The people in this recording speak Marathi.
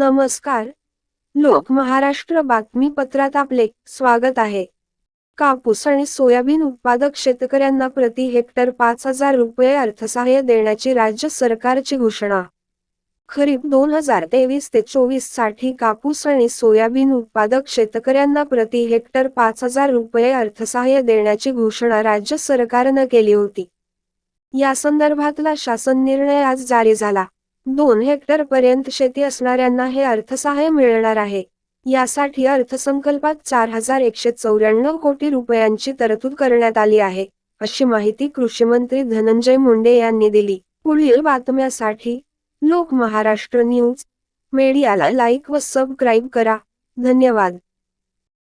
नमस्कार. लोक महाराष्ट्र बातमीपत्रात आपले स्वागत आहे. कापूस आणि सोयाबीन उत्पादक शेतकऱ्यांना प्रति हेक्टर पाच हजार रुपये अर्थसहाय्य देण्याची राज्य सरकारची घोषणा. खरीप दोन हजार तेवीस ते चोवीससाठी कापूस आणि सोयाबीन उत्पादक शेतकऱ्यांना प्रति हेक्टर पाच हजार रुपये अर्थसहाय्य देण्याची घोषणा राज्य सरकारनं केली होती. या संदर्भातला शासन निर्णय आज जारी झाला. दोन हेक्टर पर्यंत शेती असणाऱ्यांना हे अर्थसहाय्य मिळणार आहे. यासाठी अर्थसंकल्पात चार हजार एकशे चौऱ्याण्णव कोटी रुपयांची तरतूद करण्यात आली आहे अशी माहिती कृषीमंत्री धनंजय मुंडे यांनी दिली. पुढील बातम्यासाठी लोक महाराष्ट्र न्यूज. मीडियाला लाईक व सबस्क्राईब करा. धन्यवाद.